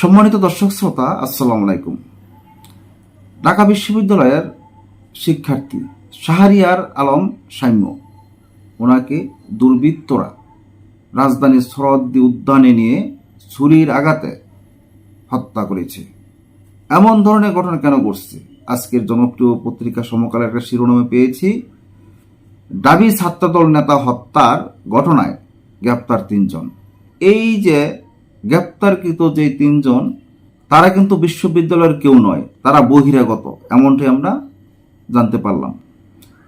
সম্মানিত দর্শক শ্রোতা, আসসালামু আলাইকুম। ঢাকা বিশ্ববিদ্যালয়ের শিক্ষার্থী শাহরিয়ার আলম সাম্য ওনাকে দুর্বৃত্তরা রাজধানীর সরদ্দি উদ্যানে নিয়ে ছুরির আঘাতে হত্যা করেছে। এমন ধরনের ঘটনা কেন ঘটছে? আজকের জনপ্রিয় পত্রিকা সমকালের একটা শিরোনামে পেয়েছি। দাবি ছাত্রদল নেতা হত্যার ঘটনায় গ্রেপ্তার তিনজন। এই যে গ্রেপ্তারকৃত যে তিনজন, তারা কিন্তু বিশ্ববিদ্যালয়ের কেউ নয়, তারা বহিরাগত, এমনটাই আমরা জানতে পারলাম।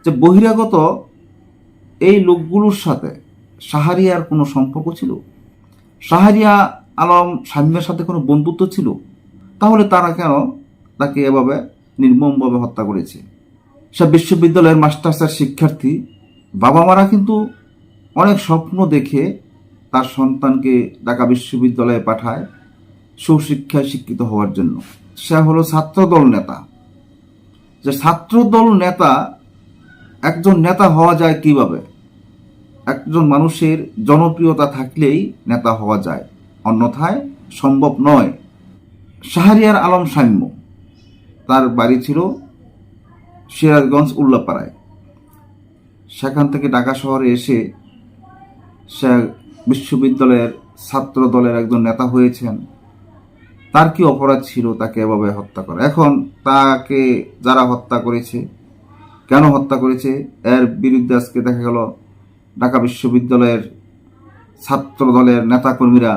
যে বহিরাগত এই লোকগুলোর সাথে সাহারিয়ার কোনো সম্পর্ক ছিল? সাহারিয়া আলম সাম্যের সাথে কোনো বন্ধুত্ব ছিল? তাহলে তারা কেন তাকে এভাবে নির্মমভাবে হত্যা করেছে? সে বিশ্ববিদ্যালয়ের মাস্টার্সের শিক্ষার্থী বাবা মারা কিন্তু অনেক স্বপ্ন দেখে তার সন্তানকে ঢাকা বিশ্ববিদ্যালয়ে পাঠায় সুশিক্ষায় শিক্ষিত হওয়ার জন্য। সে হলো ছাত্রদল নেতা। যে ছাত্রদল নেতা, একজন নেতা হওয়া যায় কীভাবে? একজন মানুষের জনপ্রিয়তা থাকলেই নেতা হওয়া যায়, অন্যথায় সম্ভব নয়। শাহরিয়ার আলম সাম্য। তার বাড়ি ছিল সিরাজগঞ্জ উল্লাপাড়ায়। সেখান থেকে ঢাকা শহরে এসে সে বিশ্ববিদ্যালয়ের ছাত্র দলের একজন নেতা হয়েছেন। তার কি অপরাধ ছিল? তাকে এভাবে হত্যা করা। এখন তাকে যারা হত্যা করেছে, কেন হত্যা করেছে? এর বিরুদ্ধে আজকে দেখা গেল ঢাকা বিশ্ববিদ্যালয়ের ছাত্র দলের নেতাকর্মীরা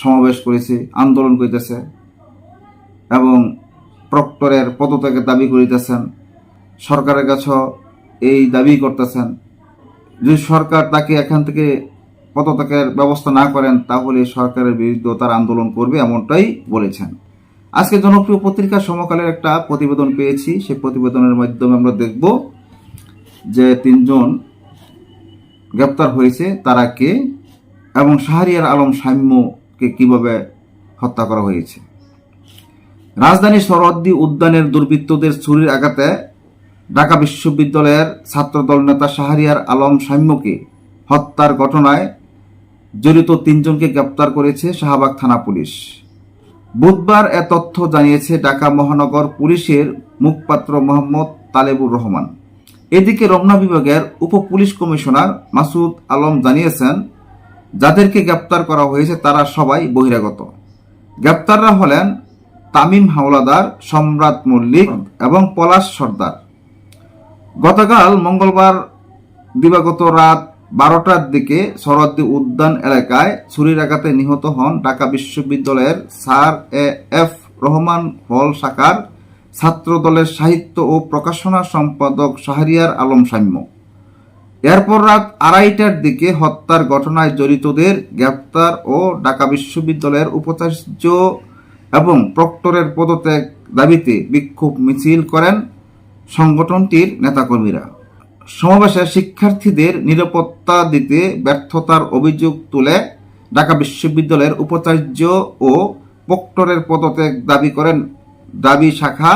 সমাবেশ করেছে, আন্দোলন করিতেছে এবং প্রক্টরের পদত্যাগের দাবি করিতেছেন। সরকারের কাছে এই দাবি করতেছেন যদি সরকার তাকে এখান থেকে পদত্যাগের ব্যবস্থা না করেন, তাহলে সরকারের বিরুদ্ধে তার আন্দোলন করবে এমনটাই বলেছেন। আজকে জনপ্রিয় পত্রিকা সমকালের একটা প্রতিবেদন পেয়েছি। সেই প্রতিবেদনের মাধ্যমে আমরা দেখব যে তিনজন গ্রেপ্তার হয়েছে তারা কে এবং শাহরিয়ার আলম সাম্যকে কীভাবে হত্যা করা হয়েছে। রাজধানী সরহদ্দি উদ্যানের দুর্বৃত্তদের ছুরির আঘাতে ঢাকা বিশ্ববিদ্যালয়ের ছাত্রদল নেতা শাহরিয়ার আলম সাম্যকে হত্যার ঘটনায় জড়িত তিনজনকে গ্রেপ্তার করেছে শাহবাগ থানা পুলিশ। বুধবার এ তথ্য জানিয়েছে ঢাকা মহানগর পুলিশের মুখপাত্র মোহাম্মদ তালেবুর রহমান। এদিকে রমনা বিভাগের উপ পুলিশ কমিশনার মাসুদ আলম জানিয়েছেন, যাদেরকে গ্রেপ্তার করা হয়েছে তারা সবাই বহিরাগত। গ্রেপ্তাররা হলেন তামিম হাওলাদার, সম্রাট মল্লিক এবং পলাশ সর্দার। গতকাল মঙ্গলবার দিবাগত রাত বারোটার দিকে সরদ্দি উদ্যান এলাকায় ছুরির আঘাতে নিহত হন ঢাকা বিশ্ববিদ্যালয়ের স্যার এ এফ রহমান হল শাখার ছাত্র দলের সাহিত্য ও প্রকাশনা সম্পাদক শাহরিয়ার আলম সাম্য। এরপর রাত আড়াইটার দিকে হত্যার ঘটনায় জড়িতদের গ্রেপ্তার ও ঢাকা বিশ্ববিদ্যালয়ের উপাচার্য এবং প্রক্টরের পদত্যাগ দাবিতে বিক্ষোভ মিছিল করেন সংগঠনটির নেতাকর্মীরা। সমাবেশে শিক্ষার্থীদের নিরাপত্তা দিতে ব্যর্থতার অভিযোগ তুলে ঢাকা বিশ্ববিদ্যালয়ের উপাচার্য ও প্রক্টরের পদত্যাগ দাবি করেন দাবি শাখা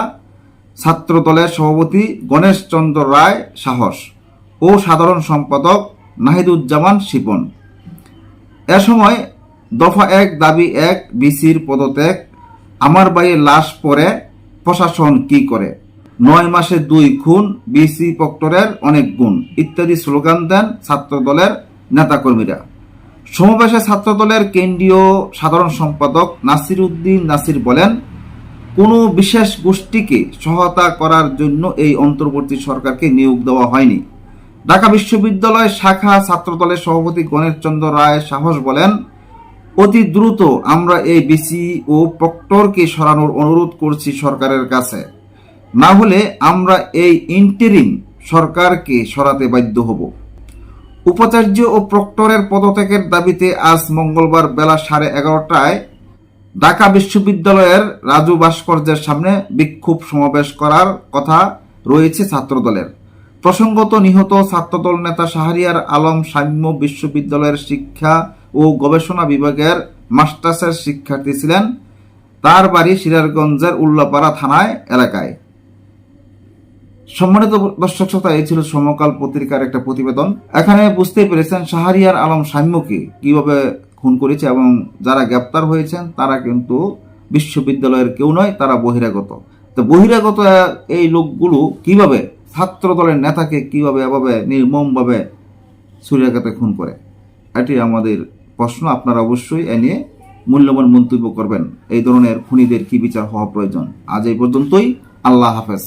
ছাত্র দলের সভাপতি গণেশ চন্দ্র রায় সাহস ও সাধারণ সম্পাদক নাহিদুজ্জামান শিপন। এ সময় দফা এক দাবি এক বিসির পদত্যাগ, আমার বাইয়ে লাশ পরে প্রশাসন কি করে? নয় মাসে দুই খুন, বিসি প্রক্টরের অনেক গুণ, ইত্যাদি স্লোগান দেন ছাত্র দলের নেতাকর্মীরা। সমাবেশে ছাত্র দলের কেন্দ্রীয় সাধারণ সম্পাদক নাসির উদ্দিন নাসির বলেন, কোনো বিশেষ গোষ্ঠীকে সহায়তা করার জন্য এই অন্তর্বর্তী সরকারকে নিয়োগ দেওয়া হয়নি। ঢাকা বিশ্ববিদ্যালয় শাখা ছাত্রদলের সভাপতি গণেশ চন্দ্র রায় সাহস বলেন, অতি দ্রুত আমরা এই বিসি ও প্রক্টরকে সরানোর অনুরোধ করছি সরকারের কাছে। না হলে আমরা এই ইন্টেরিম সরকারকে সরাতে বাধ্য হব। উপাচার্য ও প্রক্টরের পদত্যাগের দাবিতে আজ মঙ্গলবার বেলা সাড়ে এগারোটায় ঢাকা বিশ্ববিদ্যালয়ের রাজু ভাস্কর্যের সামনে বিক্ষোভ সমাবেশ করার কথা রয়েছে ছাত্রদলের। প্রসঙ্গত নিহত ছাত্রদল নেতা শাহরিয়ার আলম সাম্য বিশ্ববিদ্যালয়ের শিক্ষা ও গবেষণা বিভাগের মাস্টার্সের শিক্ষার্থী ছিলেন। তার বাড়ি সিরাজগঞ্জের উল্লাপাড়া থানায় এলাকায়। সম্মানিত দর্শক শ্রোতা, এই ছিল সমকাল পত্রিকার একটা প্রতিবেদন। এখানে বুঝতে পেরেছেন শাহরিয়ার আলম সাম্যকে কীভাবে খুন করেছে এবং যারা গ্রেপ্তার হয়েছেন, তারা কিন্তু বিশ্ববিদ্যালয়ের কেউ নয়, তারা বহিরাগত। তো বহিরাগত এই লোকগুলো কীভাবে ছাত্র দলের নেতাকে কীভাবে এভাবে নির্মমভাবে ছুরিয়াঘাতে খুন করে? এটি আমাদের প্রশ্ন, আপনারা অবশ্যই এ নিয়ে মূল্যবান মন্তব্য করবেন। এই ধরনের খুনিদের কি বিচার হওয়া প্রয়োজন? আজ এই পর্যন্তই, আল্লাহ হাফেজ।